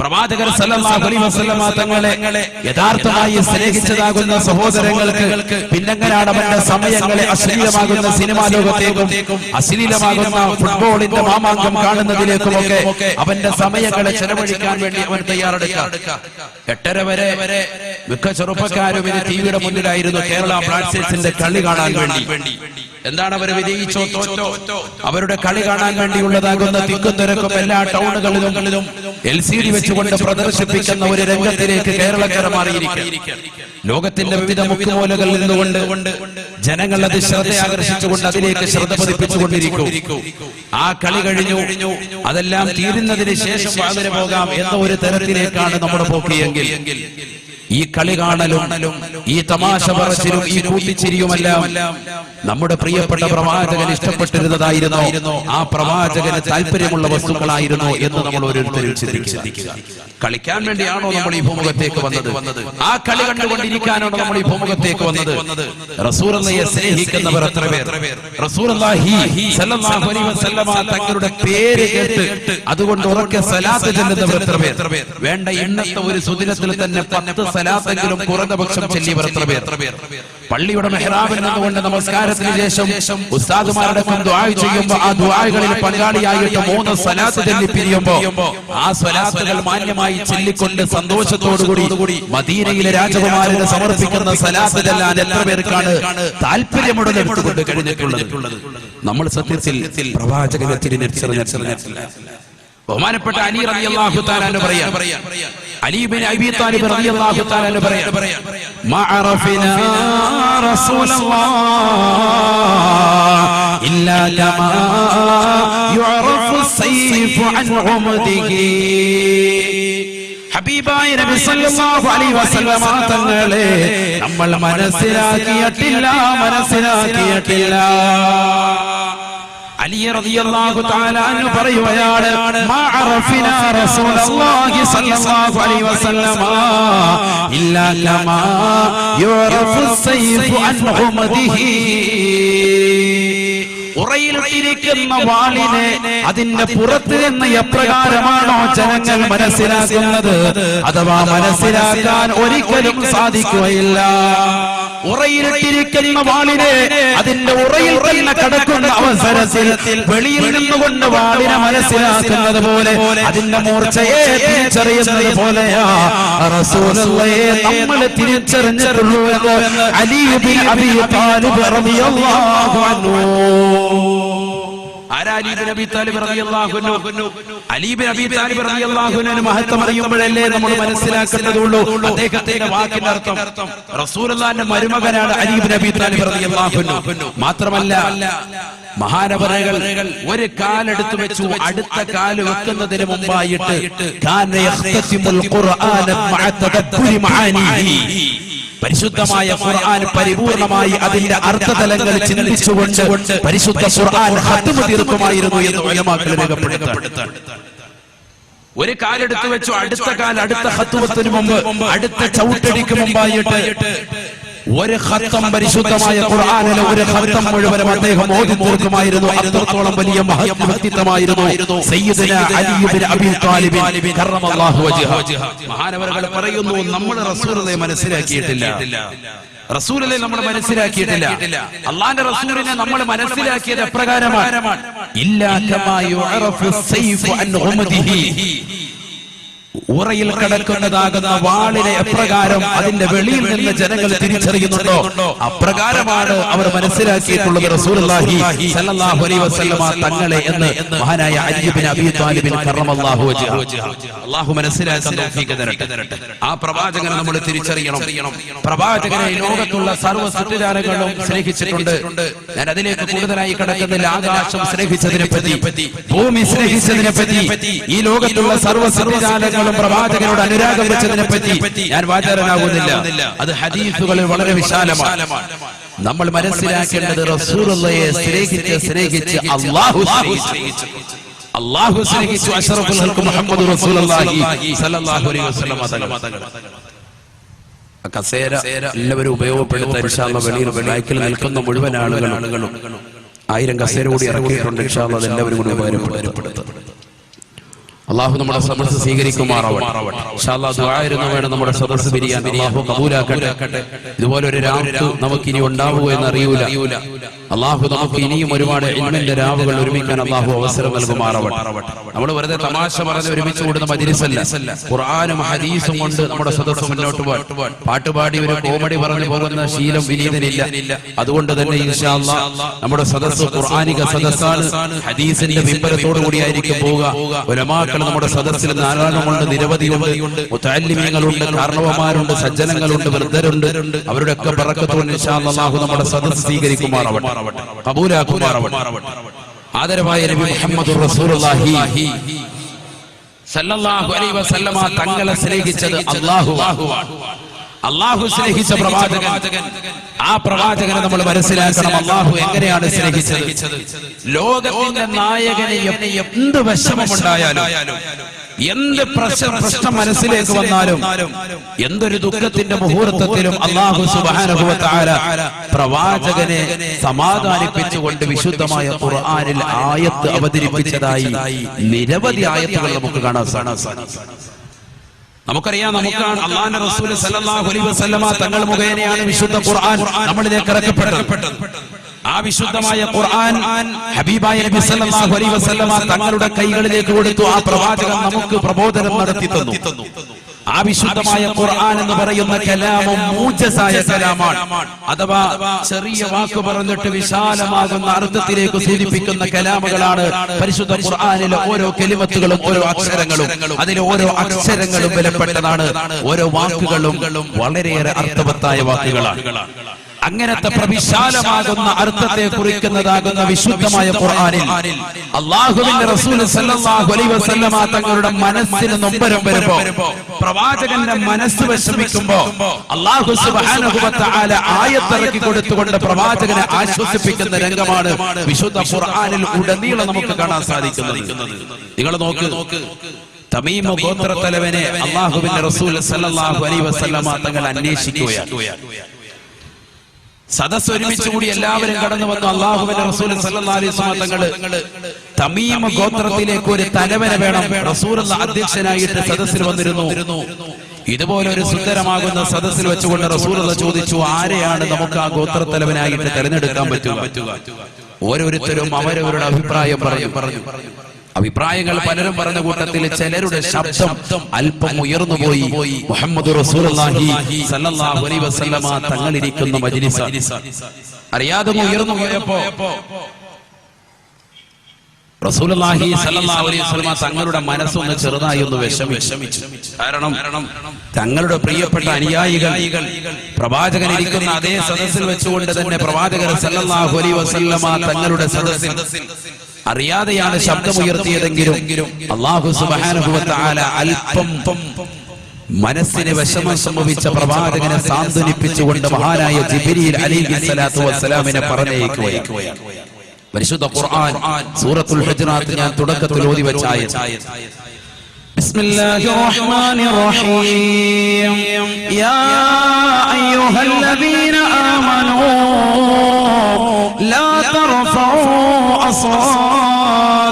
പ്രവാചകർ സല്ലല്ലാഹു അലൈഹി വസല്ലമ തങ്ങളെ യഥാർത്ഥമായി സ്നേഹിച്ചതാകുന്ന സഹോദരങ്ങൾക്ക് പിന്നെങ്ങനാണ് അവന്റെ സമയങ്ങളെ അശ്ലീലമാകുന്ന സിനിമാ ലോകത്തേക്കും അശ്ലീലമാകുന്ന ഫുട്ബോളിന്റെ മാമാങ്കം കാണുന്നതിലേക്കും ഒക്കെ അവന്റെ സമയങ്ങളെ ചെലവഴിക്കാൻ വേണ്ടി അവൻ തയ്യാറെടുക്കുക എട്ടര വരെ മിക്ക ചെറുപ്പക്കാരും ഇത് ടിവിയുടെ മുന്നിലായിരുന്നു. കേരള ബ്ലാസ്റ്റേഴ്സിന്റെ കളി കാണാൻ വേണ്ടി. എന്താണ് അവർ വിജയിച്ചോ തോറ്റോ അവരുടെ കളി കാണാൻ വേണ്ടിയുള്ളതാകുന്ന തിക്കും തിരക്കും എല്ലാ ടൗണുകളിലും എൽ സി ഡി വെച്ചുകൊണ്ട് പ്രദർശിപ്പിക്കുന്ന ഒരു രംഗത്തിലേക്ക് കേരളക്കര മാറിയിരിക്കും ലോകത്തിന്റെ വിവിധ മുക്കുമൂലകളിൽ നിന്നുകൊണ്ട് ജനങ്ങൾ അത് ശ്രദ്ധ ആകർഷിച്ചുകൊണ്ട് അതിലേക്ക് ശ്രദ്ധ പതിപ്പിച്ചുകൊണ്ടിരിക്കും. ആ കളി കഴിഞ്ഞു. അതെല്ലാം തീരുന്നതിന് ശേഷം വളരെ പോകാം. എന്ന ഒരു തരത്തിലേക്കാണ് നമ്മുടെ പോക്കിയെങ്കിൽ ഈ കളി കാണലും ഈ തമാശ പറച്ചിലും ഈ കൂട്ടിച്ചിരിയുമെല്ലാം നമ്മുടെ പ്രിയപ്പെട്ട പ്രവാചകൻ ഇഷ്ടപ്പെട്ടിരുന്നതായിരുന്നു. ആ പ്രവാചകന് താല്പര്യമുള്ള വസ്തുക്കളായിരുന്നു എന്ന് നമ്മൾ ഓരോരുത്തരും ചിന്തിക്കുക. കളിക്കാൻ വേണ്ടിയാണോ നമ്മൾ ഈ ഭൂമുഖത്തേക്ക് വന്നത്? ആ കളി കണ്ടുകൊണ്ടിരിക്കാനാണോ നമ്മൾ ഈ ഭൂമുഖത്തേക്ക് വന്നത്? റസൂറയെ സ്നേഹിക്കുന്നവർ എത്ര പേർ വസല്ലമ തങ്ങളുടെ പേര് കേട്ട് അതുകൊണ്ട് ഉറക്കെ സലാത്ത് ചെല്ലുന്നവർ എത്ര പേർ വേണ്ട എണ്ണത്തെ ഒരു സുദിനത്തിൽ തന്നെ പത്ത് സലാത്തെങ്കിലും കുറഞ്ഞ പക്ഷം ചെല്ലിയവർ എത്ര പേർ? പള്ളിയുടെ മെഹ്റാബിൽ നിന്നുകൊണ്ട് നമസ്കാരത്തിന് ശേഷം ഉസ്താദുമാരുടെ ദുആ ചെയ്യുമ്പോൾ ആ ദുആകളിൽ പങ്കാളിയായിട്ട് മൂന്ന് സലാത്ത് ചൊല്ലി പിരിയുമ്പോൾ ആ സ്വലാത്തുകൾ മാന്യമായി ചൊല്ലിക്കൊണ്ട് സന്തോഷത്തോടുകൂടി മദീനയിലെ രാജകുമാരന് സമർപ്പിക്കുന്ന സലാത്ത് ചെല്ലാൻ എത്ര പേർക്കാണ് താല്പര്യമുടലെടുത്തുകൊണ്ട് കഴിഞ്ഞിട്ടുള്ളത്? നമ്മൾ സത്യത്തിൽ പ്രവാചകനെ തിരിഞ്ഞെറിഞ്ഞില്ല ബഹുമാനപ്പെട്ട അലി റളിയല്ലാഹു തആല പറയാം. അലി ബിൻ അബി താലിബ് റളിയല്ലാഹു തആല എന്ന് പറയാം മഅറഫിനാ റസൂലല്ലാഹ് ഇല്ലാ കമാ യുഅറഫു സൈഫു അൻ ഉമദിഹി ഹബീബായ നബി സല്ലല്ലാഹു അലൈഹി വസല്ലമ തങ്ങളെ നമ്മൾ മനസ്സിലാക്കിയിട്ടില്ല മനസ്സിലാക്കിയിട്ടില്ല അലി റളിയല്ലാഹു തആല അൻഹു പറയുകയാണ് മാ അറഫിനാ റസൂലല്ലാഹി സ്വല്ലല്ലാഹു അലൈഹി വസല്ലമ ഇല്ലാ കമാ യുറഫു സൈഫു അൻ ഉമദിഹി ഉറയിലിട്ടിരിക്കുന്ന വാളിനെ അതിന്റെ പുറത്ത് നിന്ന് എപ്രകാരമാണോ ജനങ്ങൾ മനസ്സിലാക്കുന്നത്? അഥവാ മനസ്സിലാക്കാൻ ഒരിക്കലും സാധിക്കുകയില്ല. ഉറയിലിട്ടിരിക്കുന്ന വാളിനെ അതിന്റെ ഉറയിൽ തന്നെ കടക്കുന്ന അവസരത്തിൽ വെളിയിൽ നിന്നുകൊണ്ട് വാളിനെ മനസ്സിലാക്കുന്നത് പോലെ അതിന്റെ മൂർച്ചയെ തിരിച്ചറിയുന്നത് പോലെയാ. നമ്മൾ തിരിച്ചറിഞ്ഞിട്ടുള്ളൂ എന്ന് അലീബിൻ അബി താലിബ് റളിയല്ലാഹു അൻഹു. നമ്മൾ മനസ്സിലാക്കേണ്ടതുള്ളൂ. അദ്ദേഹത്തിന്റെ വാക്കിന്റെ അർത്ഥം റസൂലുള്ളാന്റെ മരുമകനാണ് അലീബ് നബി താലിബ് മാത്രമല്ല മഹാനവരകൾ ഒരു കാലെടുത്ത് വെച്ചു അടുത്ത കാൽ വെക്കുന്നതിന് മുമ്പായിട്ട് പരിശുദ്ധമായ ഖുർആൻ പരിപൂർണമായി അതിന്റെ അർത്ഥതലങ്ങൾ ചിന്തിച്ചുകൊണ്ട് പരിശുദ്ധ ഖുർആൻ ഹത്തുമ തീർക്കുമായിരുന്നു എന്ന് ഉലമാക്കൾ രേഖപ്പെടുത്താണ് ഒരു കാലെടുത്ത് വെച്ചു അടുത്ത കാൽ അടുത്ത ഹത്തുവത്തിന് മുമ്പ് അടുത്ത ചവിട്ടടിക്ക് മുമ്പായിട്ട് ഒരു ഖത്തം പരിശുദ്ധമായ ഖുർആനിലെ ഒരു ഖത്തം മുഴുവനും അദ്ദേഹം ഓതി തീർക്കുമായിരുന്നു അത്രത്തോളം വലിയ മഹത്വമായിരുന്നു വ്യക്തിത്വമായിരുന്നു സയ്യിദന അലി ഇബ്നു അബീ താലിബ് കറമല്ലാഹു വജ്ഹ. മഹാനവറുകൾ പറയുന്നു നമ്മൾ റസൂലിനെ മനസ്സിലാക്കിയിട്ടില്ല. റസൂലിനെ നമ്മൾ മനസ്സിലാക്കിയിട്ടില്ല. അള്ളാന്റെ റസൂലിനെ നമ്മൾ മനസ്സിലാക്കിയത് എപ്രകാരമാണ് ഇല്ലാ ഉറയിൽ കിടക്കുന്നതാകുന്ന വാളിനെ എപ്രകാരം അതിന്റെ വെളിയിൽ നിന്ന് ജനങ്ങൾ തിരിച്ചറിയുന്നുണ്ടോ? അപ്രകാരമാണ് അവർ മനസ്സിലാക്കിയിട്ടുള്ളത് റസൂലുള്ളാഹി സ്വല്ലല്ലാഹു അലൈഹി വസല്ലമ തങ്ങളെ എന്ന് മഹാനായ അലി ബിൻ അബീ താലിബിൻ കറമല്ലാഹു വജ്ഹ. അല്ലാഹു മനസ്സിലാക്കാൻ തൗഫീഖ് തരട്ടെ. ആ പ്രവാചകനെ നമ്മൾ തിരിച്ചറിയണം. പ്രവാചകനെ ലോകത്തുള്ള സർവ സത്യജാലങ്ങളും സ്നേഹിച്ചിട്ടുണ്ട്. ഞാൻ അതിലേക്ക് കൂടുതലായി കടക്കുന്നില്ല. ആകാശം സ്നേഹിച്ചതിനെ പറ്റി ഭൂമി സ്നേഹിച്ചതിനെ പറ്റി ഈ ലോകത്തുള്ള സർവ സത്യജാലങ്ങളും പ്രവാചകനോട് അനുരാഗം വെച്ചതിനെ പറ്റി ഞാൻ വാചാരനാകുന്നില്ല അത് ഹദീസുകൾ വളരെ വിശാലമാണ്. നമ്മൾ മനസ്സിലാക്കേണ്ടത് റസൂലുള്ളയെ സ്നേഹിച്ച് സ്നേഹിച്ച് അള്ളാഹു സ്നേഹിച്ചു. അള്ളാഹു സ്നേഹിച്ചു അഷറഫുൽ ഖൽഖ് മുഹമ്മദ് റസൂലുള്ളാഹി സ്വല്ലല്ലാഹു അലൈഹി വസല്ലം തങ്ങൾ കസേര എല്ലാവരും ഉപയോഗപ്പെടുത്താൻ ഇൻഷാല്ല വെളിയിൽ ബൈക്കിൽ നിൽക്കുന്ന മുഴുവൻ ആളുകളും ആയിരം കസേര കൂടി ഇറക്കിയിട്ടുണ്ട് ഇൻഷാല്ല എല്ലാവരും കൂടി ഉപകാരപ്പെടുത്തും. അള്ളാഹു നമ്മുടെ സദസ് സ്വീകരിക്കുമാറാവട്ടെ. വേണം നമ്മുടെ സദസ് പിരിയാൻ അള്ളാഹു കബൂലാക്കട്ടെ. ഇതുപോലെ ഒരു രാത്രി നമുക്കിനി ഉണ്ടാവുക എന്ന് അറിയൂല അള്ളാഹു നമുക്ക് ഇനിയും ഒരുപാട് ഇൽമിന്റെ രാവുകൾ ഒരുമിക്കാൻ അള്ളാഹു അവസരം നൽകുമാറാവട്ടെ. നമ്മൾ വെറുതെ തമാശ പറഞ്ഞ് ഒരുമിച്ച് കൂടുന്ന മജിലിസല്ല ഖുർആനും ഹദീസും കൊണ്ട് നമ്മുടെ സദസ് മുന്നോട്ട് പോകാൻ പാട്ടുപാടി ഒരു കോമഡി പറഞ്ഞു പോകുന്ന ശീലം വിനീതനില്ല. അതുകൊണ്ട് തന്നെ ഇൻഷാ അല്ലാഹ് നമ്മുടെ സദസ് ഖുർആനിക സദസ്സാണ് ഹദീസിന്റെ വിമ്പരത്തോടു കൂടിയായിരിക്കും പോവുക. ഒരമാക്കൾ നമ്മുടെ സദസ്സിൽ ധാരാളമുണ്ട് നിരവധിയുണ്ട് മുത്തല്ലിമീങ്ങളുണ്ട് കാരണവന്മാരുണ്ട് സജ്ജനങ്ങളുണ്ട് വൃദ്ധരുണ്ട് അവരുടെ ഒക്കെ പറക്കത്തോട് ഇൻഷാ അല്ലാഹു നമ്മുടെ സദസ്സ് സ്വീകരിക്കുമാറാവട്ടെ ആദരവായ നബി മുഹമ്മദ് റസൂലുള്ളാഹി. സല്ലല്ലാഹു അലൈഹി വസല്ലമ തങ്ങളെ സ്നേഹിച്ചത് അല്ലാഹു അള്ളാഹു സ്നേഹിച്ച പ്രവാചകൻ. ആ പ്രവാചകനെ നമ്മൾ മനസ്സിലാക്കണം. അള്ളാഹു എങ്ങനെയാണ് സ്നേഹിച്ചത്? ലോകത്തിന്റെ നായകനെ എന്ത് വിഷമമുണ്ടായാലും എന്ത് പ്രശ്ന പ്രശ്നം മനസ്സിലേക്ക് വന്നാലും എന്തൊരു ദുഃഖത്തിന്റെ മുഹൂർത്തത്തിലും അള്ളാഹു സുബാനുഭവത്താര പ്രവാചകനെ സമാധാനിപ്പിച്ചുകൊണ്ട് വിശുദ്ധമായ ഖുർആാനിൽ ആയത്ത് അവതരിപ്പിച്ചതായി നിരവധി ആയത്തുകൾ നമുക്ക് കാണാൻ സാധിക്കും. നമുക്കറിയാം നമുക്കാണ് അള്ളാന്റെ റസൂൽ സല്ലല്ലാഹു അലൈഹി വസല്ലമ തങ്ങൾ മുഖേനയാണ് വിശുദ്ധ ഖുർആൻ നമ്മളിലേക്ക് ഇറക്കപ്പെട്ടത്. ആ വിശുദ്ധമായ ഖുർആൻ ഹബീബായ നബി സല്ലല്ലാഹു അലൈഹി വസല്ലമ തങ്ങളുടെ കൈകളിലേക്ക് കൊടുത്തു ആ പ്രവാചകൻ നമുക്ക് പ്രബോധനം നടത്തി തന്നു. ആ വിശുദ്ധമായ ഖുർആൻ എന്ന് പറയുന്ന കലാമം മൂജസായ കലാമാണ്. അഥവാ ചെറിയ വാക്ക് പറഞ്ഞിട്ട് വിശാലമാകുന്ന അർത്ഥത്തിലേക്ക് സൂചിപ്പിക്കുന്ന കലാമുകളാണ് പരിശുദ്ധ ഖുർആനിലെ ഓരോ കെലിമത്തുകളും ഓരോ അക്ഷരങ്ങളും. അതിലെ ഓരോ അക്ഷരങ്ങളും വിലപ്പെട്ടതാണ്. ഓരോ വാക്കുകളും വളരെയേറെ അർത്ഥവത്തായ വാക്കുകളാണ്. അങ്ങനത്തെ പ്രവിശാലമാകുന്ന അർത്ഥത്തെ കുറിക്കുന്നതാകുന്ന വിശുദ്ധമായ ഖുർആനിൽ അള്ളാഹുവിന്റെ റസൂൽ സല്ലല്ലാഹു അലൈഹി വസല്ലമ തങ്ങളുടെ മനസ്സിനെ നൊമ്പരം വരുമ്പോ പ്രവാചകന്റെ മനസ്സ് വിഷമിക്കുമ്പോ അള്ളാഹു സുബ്ഹാനഹു വ തആല ആയത്തിറക്കി കൊടുത്തുകൊണ്ട് പ്രവാചകനെ ആശ്വസിപ്പിക്കുന്ന രംഗമാണ് വിശുദ്ധ ഖുർആനിൽ ഉടനീളം നമുക്ക് കാണാൻ സാധിക്കുന്നത്. നിങ്ങൾ നോക്ക്. തമീമ ഗോത്രത്തലവനെ അള്ളാഹുവിന്റെ റസൂൽ സല്ലല്ലാഹു അലൈഹി വസല്ലമ തങ്ങൾ അന്വേഷിക്കുകയാണ്. സദസ് ഒരുമിച്ച് കൂടി എല്ലാവരും കടന്നു വന്നു അള്ളാഹുവിന്റെ റസൂൽ തങ്ങൾ തമീമ ഗോത്രത്തിലേക്ക് ഒരു തലവനെ വേണം. റസൂലുള്ള അധ്യക്ഷനായിട്ട് സദസ്സിൽ വന്നിരുന്നു. ഇതുപോലെ ഒരു സുന്ദരമാകുന്ന സദസ്സിൽ വെച്ചുകൊണ്ട് റസൂലുള്ള ചോദിച്ചു ആരെയാണ് നമുക്ക് ആ ഗോത്രത്തലവനായിട്ട് തെരഞ്ഞെടുക്കാൻ പറ്റുക? ഓരോരുത്തരും അവരവരുടെ അഭിപ്രായം പറഞ്ഞു. പറഞ്ഞു. അഭിപ്രായങ്ങൾ പലരും പറഞ്ഞ കൂട്ടത്തിൽ ചിലരുടെ ശബ്ദം അല്പം ഉയർന്നു പോയി. മുഹമ്മദ് തങ്ങളിരിക്കുന്ന മജ്ലിസ്. അറിയാതെ ഉയർന്നു പോയപ്പോ തങ്ങളുടെ മനസ്സൊന്ന് ചെറുതായി ഒന്ന് വിഷമിച്ചു. കാരണം തങ്ങളുടെ പ്രിയപ്പെട്ട അനുയായികൾ പ്രവാചകൻ ഇരിക്കുന്ന അതേ സദസ്സിൽ വെച്ചുകൊണ്ട് തന്നെ പ്രവാചകൻ വസല്ലമ തങ്ങളുടെ സദസ്സിൽ അറിയാതെയാണ് ശബ്ദമുയർത്തിയതെങ്കിലും അള്ളാഹു തആല അല്പം മനസ്സിന് വിഷമം സംഭവിച്ച പ്രവാചകനെ സാന്ത്വനിപ്പിച്ചുകൊണ്ട് മഹാനായ ജിബിരിയിൽ അലൈഹി സ്വലാത്തു വസ്സലാമിനെ പറഞ്ഞയക്കുകയാണ് പരിശുദ്ധ ഖുർആൻ സൂറത്തുൽ ഹജ്റാത്ത് ഞാൻ തുടക്കത്തിൽ ഓതി വെച്ചായ بسم الله الرحمن الرحيم. يا أيها الذين آمنوا لا ترفعوا أصواتكم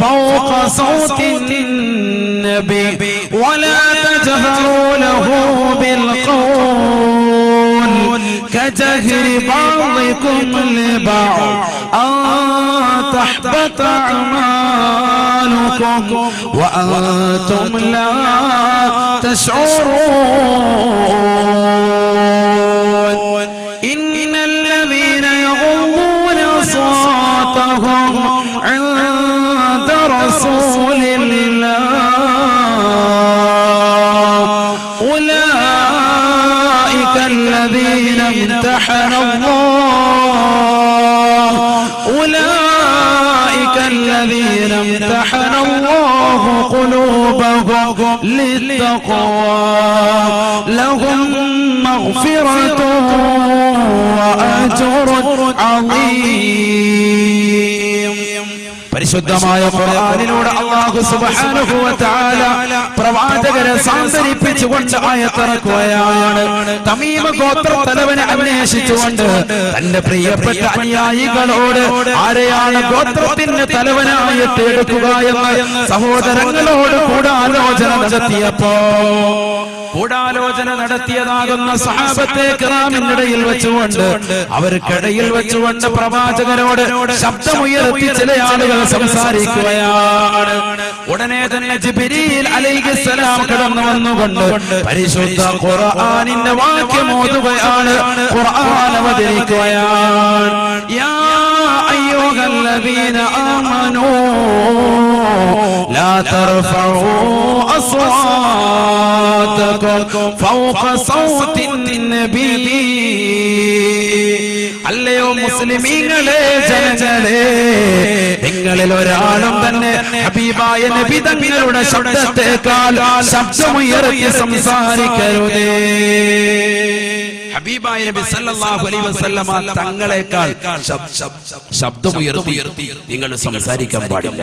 فوق صوت النبي ولا تجهروا له بالقول كجهر بعضكم لبعض. أن تحبط أعمالكم وأنتم لا تشعرون. الذين امتحن الله قلوبهم للتقوى. لهم مغفرة وأجر عظيم. പരിശുദ്ധമായ ഖുർആനിലൂടെ അല്ലാഹു സുബ്ഹാനഹു വ തആല പ്രവാചകരെ സാന്ത്വനിപ്പിച്ചുകൊണ്ട് ആയത്തിറക്കുകയാണ്. തമീമ ഗോത്ര തലവനെ അന്വേഷിച്ചുകൊണ്ട് തന്റെ പ്രിയപ്പെട്ട അനുയായികളോട് ആരെയാണ് ഗോത്രത്തിന്റെ തലവനായിട്ട് എടുക്കുക എന്ന് സഹോദരങ്ങളോട് കൂടെ ആലോചന നടത്തിയപ്പോ ഗൂഢാലോചന നടത്തിയതാകുന്ന സഹാബത്തെ ഇടയിൽ വെച്ചുകൊണ്ട് അവർക്കിടയിൽ വെച്ചുകൊണ്ട് പ്രവാചകരോട് ശബ്ദമുയർത്തി ചില ആളുകൾ സംസാരിക്കുകയാണ്. ഉടനെ തന്നെ ജിബിരിയിൽ അലൈഹിസ്സലാം കടന്നു വന്നുകൊണ്ട് പരിശുദ്ധ ഖുർആനിന്റെ വാക്യം ഓതുകയാണ്. ഖുർആൻ അവതരിക്കുകയാണ്. യാ അയ്യുഹല്ലദീന ആമനൂ ലാ തർഫഊ അസ്വാ അല്ലയോ മുസ്ലിമീങ്ങളെ ജനങ്ങളെ. നിങ്ങളിൽ ഒരാളും തന്നെ ഹബീബായ നബി തങ്ങളുടെ ശബ്ദത്തെക്കാൾ ശബ്ദമുയർത്തി സംസാരിക്കരുതേ. ഹബീബായ നബി സല്ലല്ലാഹു അലൈഹി വസല്ലമ തങ്ങളെക്കാൾ ശബ്- ശബ്- ശബ്ദമുയർത്തി നിങ്ങൾ സംസാരിക്കാൻ പാടില്ല.